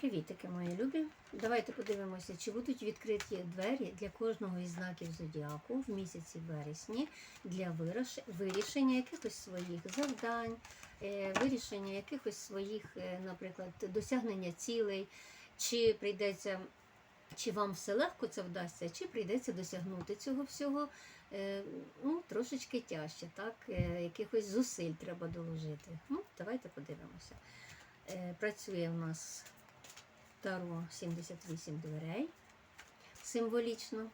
Привітики, мої любі. Давайте подивимося, чи будуть відкриті двері для кожного із знаків зодіаку в місяці вересні для вирішення якихось своїх завдань, е, вирішення якихось своїх, е, наприклад, досягнення цілей, чи прийдеться, чи вам все легко це вдасться, чи прийдеться досягнути цього всього. е, Ну, трошечки тяжче, так? Якихось зусиль треба доложити. Ну, давайте подивимося. Працює у нас Таро 78 дверей символічно.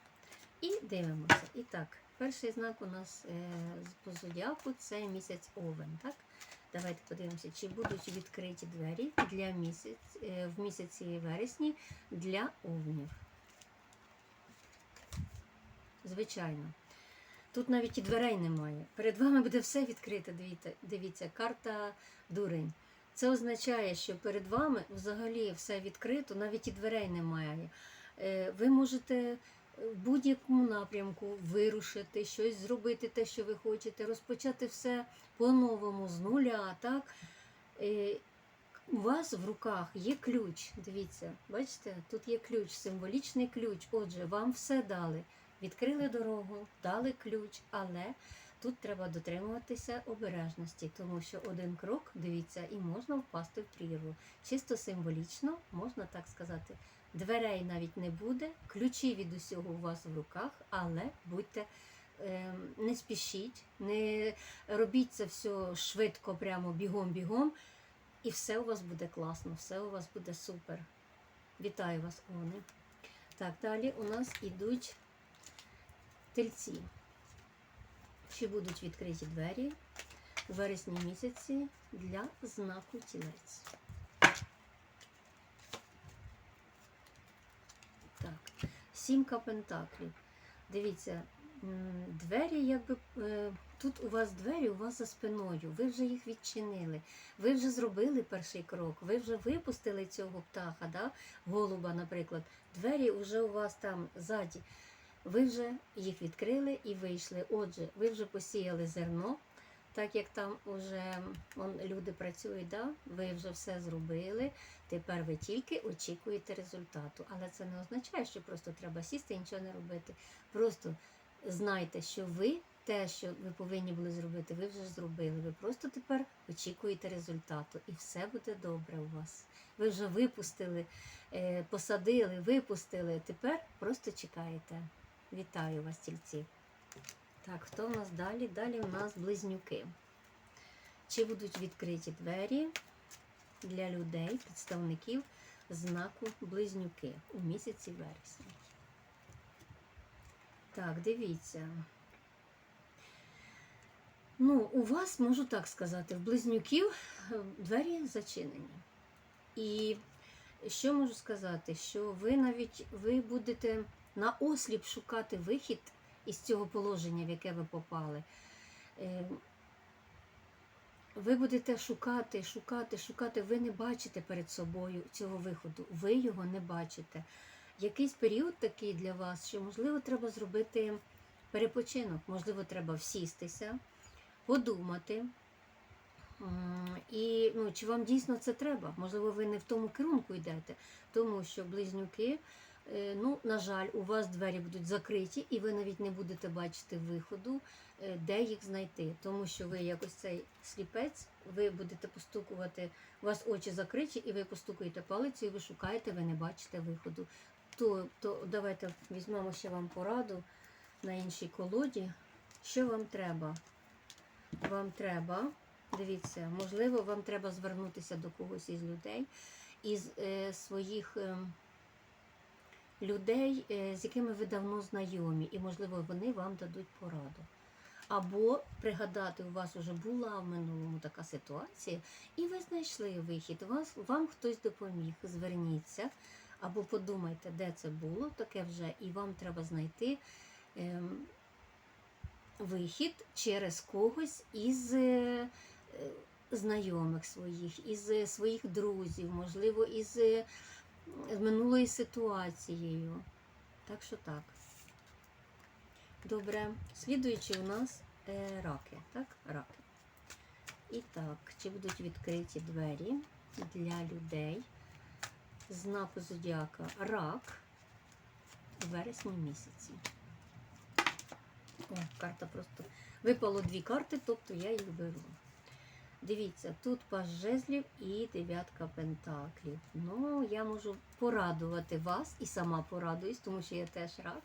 І дивимося. І так, перший знак у нас е, по зодіаку це місяць Овен. Так? Давайте подивимося, чи будуть відкриті двері для місяць, е, в місяці вересні для овнів. Звичайно. Тут навіть і дверей немає. Перед вами буде все відкрите. Дивіться карта дурень. Це означає, що перед вами взагалі все відкрито, навіть і дверей немає. Е, Ви можете в будь-якому напрямку вирушити, щось зробити, те, що ви хочете, розпочати все по-новому, з нуля. Так? Е, У вас в руках є ключ. Дивіться, бачите, тут є ключ, символічний ключ. Отже, вам все дали. Відкрили дорогу, дали ключ, але Тут треба дотримуватися обережності, тому що один крок, дивіться, і можна впасти в прірву. Чисто символічно, можна так сказати. Дверей навіть не буде, ключі від усього у вас в руках, але будьте е, не спішіть, не робіть це все швидко, прямо бігом-бігом, і все у вас буде класно, все у вас буде супер. Вітаю вас, Они. Так, далі у нас ідуть тельці. Чи будуть відкриті двері у вересні місяці для знаку тілець? Так, сімка пентаклів. Дивіться, двері, якби е, тут у вас двері, у вас за спиною. Ви вже їх відчинили. Ви вже зробили перший крок, ви вже випустили цього птаха, да? голуба, наприклад. Двері вже у вас там ззаді. Ви вже їх відкрили і вийшли. Отже, ви вже посіяли зерно, так як там вже он, люди працюють, да? ви вже все зробили. Тепер ви тільки очікуєте результату. Але це не означає, що просто треба сісти і нічого не робити. Просто знайте, що ви те, що ви повинні були зробити, ви вже зробили. Ви просто тепер очікуєте результату, і все буде добре у вас. Ви вже випустили, е, посадили, випустили. Тепер просто чекаєте. Вітаю вас, тільці. Так, хто в нас далі? Далі у нас близнюки. Чи будуть відкриті двері для людей, представників знаку близнюки у місяці вересня? Так, дивіться. Ну, у вас, можу так сказати, в близнюків е, двері зачинені. І що можу сказати? Що ви навіть ви будете на осліп шукати вихід із цього положення, в яке ви попали. Е, Ви будете шукати, шукати, шукати. Ви не бачите перед собою цього виходу. Ви його не бачите. Якийсь період такий для вас, що, можливо, треба зробити перепочинок, можливо, треба всістися, подумати. І ну, чи вам дійсно це треба? Можливо, ви не в тому керунку йдете, тому що близнюки, ну, на жаль, у вас двері будуть закриті, і ви навіть не будете бачити виходу, е, де їх знайти. Тому що ви якось цей сліпець, ви будете постукувати, у вас очі закриті, і ви постукуєте палицею, ви шукаєте, ви не бачите виходу. То, то давайте візьмемо ще вам пораду на іншій колоді. Що вам треба? Вам треба. Дивіться, можливо, вам треба звернутися до когось із людей, із е, своїх е, людей, е, з якими ви давно знайомі, і, можливо, вони вам дадуть пораду. Або пригадати, у вас вже була в минулому така ситуація, і ви знайшли вихід. Вас, вам хтось допоміг. Зверніться, або подумайте, де це було, таке вже, і вам треба знайти. ем, Вихід через когось із е, е, знайомих своїх, із е, своїх друзів, можливо, із з минулою ситуацією. Так що так. Добре. Слідуючи у нас е, раки. Так, раки. І так, чи будуть відкриті двері для людей знаку зодіака рак у вересні місяці. О, карта просто випало дві карти, тобто я їх беру. Дивіться, тут паж жезлів і дев'ятка пентаклів. Ну, я можу порадувати вас і сама порадуюсь, тому що я теж рак.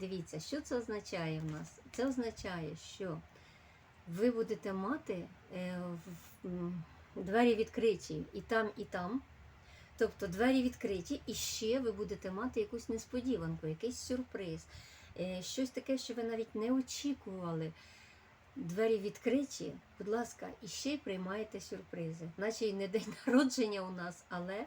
Дивіться, що це означає в нас? Це означає, що ви будете мати е, двері відкриті і там, і там. Тобто двері відкриті, і ще ви будете мати якусь несподіванку, якийсь сюрприз, е, щось таке, що ви навіть не очікували. Двері відкриті, будь ласка, і ще й приймаєте сюрпризи. Наче й не день народження у нас, але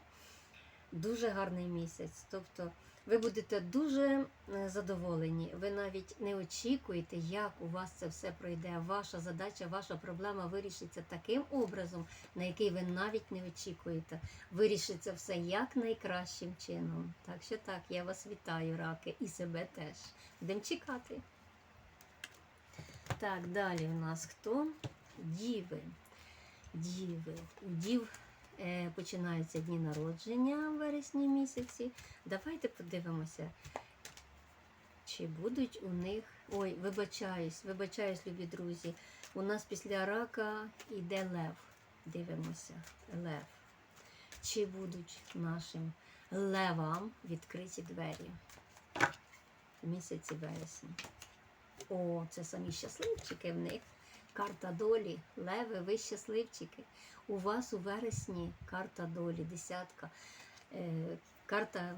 дуже гарний місяць. Тобто ви будете дуже е, задоволені. Ви навіть не очікуєте, як у вас це все пройде. Ваша задача, ваша проблема вирішиться таким образом, на який ви навіть не очікуєте. Вирішиться все як найкращим чином. Так що так, я вас вітаю, раки, і себе теж. Будемо чекати. Так, далі у нас хто? Діви. Діви. У дів е, починаються дні народження в вересні місяці. Давайте подивимося, чи будуть у них. Ой, вибачаюсь, вибачаюсь, любі друзі. У нас після рака йде лев. Дивимося, лев. Чи будуть нашим левам відкриті двері в місяці вересня? О, це самі щасливчики в них. Карта долі, леви, ви щасливчики. У вас у вересні карта долі, десятка, е, карта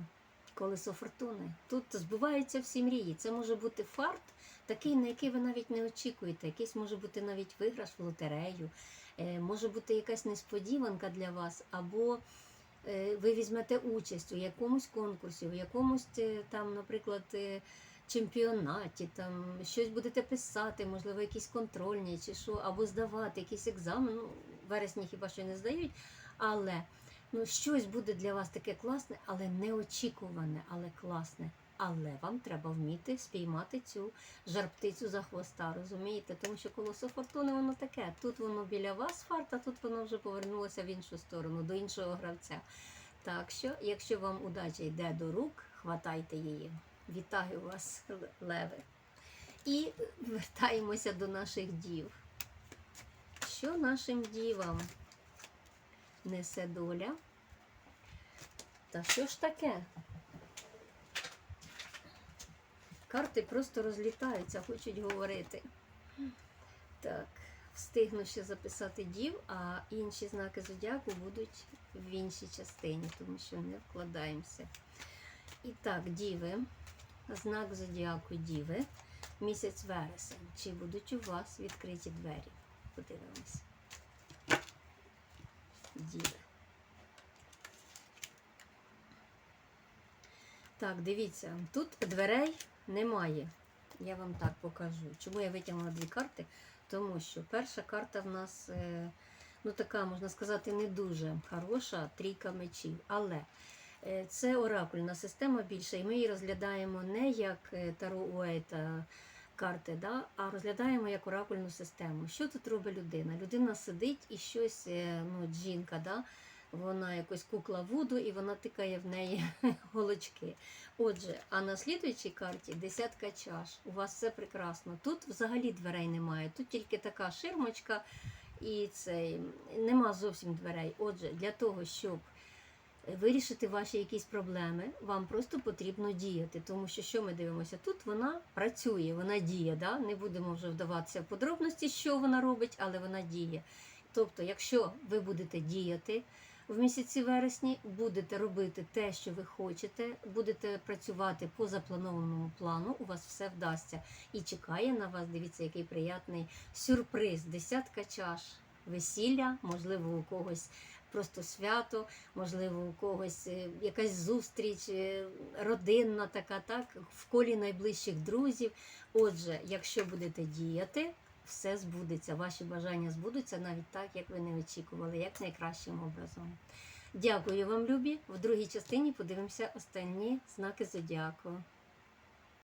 колесо фортуни. Тут збуваються всі мрії. Це може бути фарт, такий, на який ви навіть не очікуєте. Якийсь може бути навіть виграш в лотерею, е, може бути якась несподіванка для вас, або е, ви візьмете участь у якомусь конкурсі, у якомусь е, там, наприклад, е, чемпіонаті, там щось будете писати, можливо, якісь контрольні чи що, або здавати якийсь екзамен. Ну, вересні хіба що не здають, але ну, щось буде для вас таке класне, але неочікуване, але класне. Але вам треба вміти спіймати цю жарптицю за хвоста, розумієте? Тому що колесо фортуни воно таке. Тут воно біля вас фарт, а тут воно вже повернулося в іншу сторону, до іншого гравця. Так що, якщо вам удача йде до рук, хватайте її. Вітаю вас, леви. І вертаємося до наших дів. Що нашим дівам несе доля? Та що ж таке? Карти просто розлітаються, хочуть говорити. Так, встигну ще записати дів, а інші знаки зодіаку будуть в іншій частині, тому що не вкладаємося. І так, діви, знак зодіаку Діви, місяць вересень. Чи будуть у вас відкриті двері? Подивимось. Діви. Так, дивіться, тут дверей немає. Я вам так покажу. Чому я витягнула дві карти? Тому що перша карта в нас, е, ну така, можна сказати, не дуже хороша, трійка мечів. Але Це оракульна система більше, і ми її розглядаємо не як е, Таро Уейта карти, да, а розглядаємо як оракульну систему. Що тут робить людина? Людина сидить і щось, е, ну, жінка, да, вона якось кукла вуду і вона тикає в неї голочки. Отже, а на слідуючій карті десятка чаш. У вас все прекрасно. Тут взагалі дверей немає, тут тільки така ширмочка і цей, нема зовсім дверей. Отже, для того, щоб вирішити ваші якісь проблеми, вам просто потрібно діяти. Тому що що ми дивимося? Тут вона працює, вона діє. Да? Не будемо вже вдаватися в подробності, що вона робить, але вона діє. Тобто, якщо ви будете діяти в місяці вересні, будете робити те, що ви хочете, будете працювати по запланованому плану, у вас все вдасться. І чекає на вас, дивіться, який приятний сюрприз, десятка чаш, весілля, можливо, у когось просто свято, можливо, у когось е, якась зустріч е, родинна така, так, в колі найближчих друзів. Отже, якщо будете діяти, все збудеться, ваші бажання збудуться навіть так, як ви не очікували, як найкращим образом. Дякую вам, любі. В другій частині подивимося останні знаки зодіаку.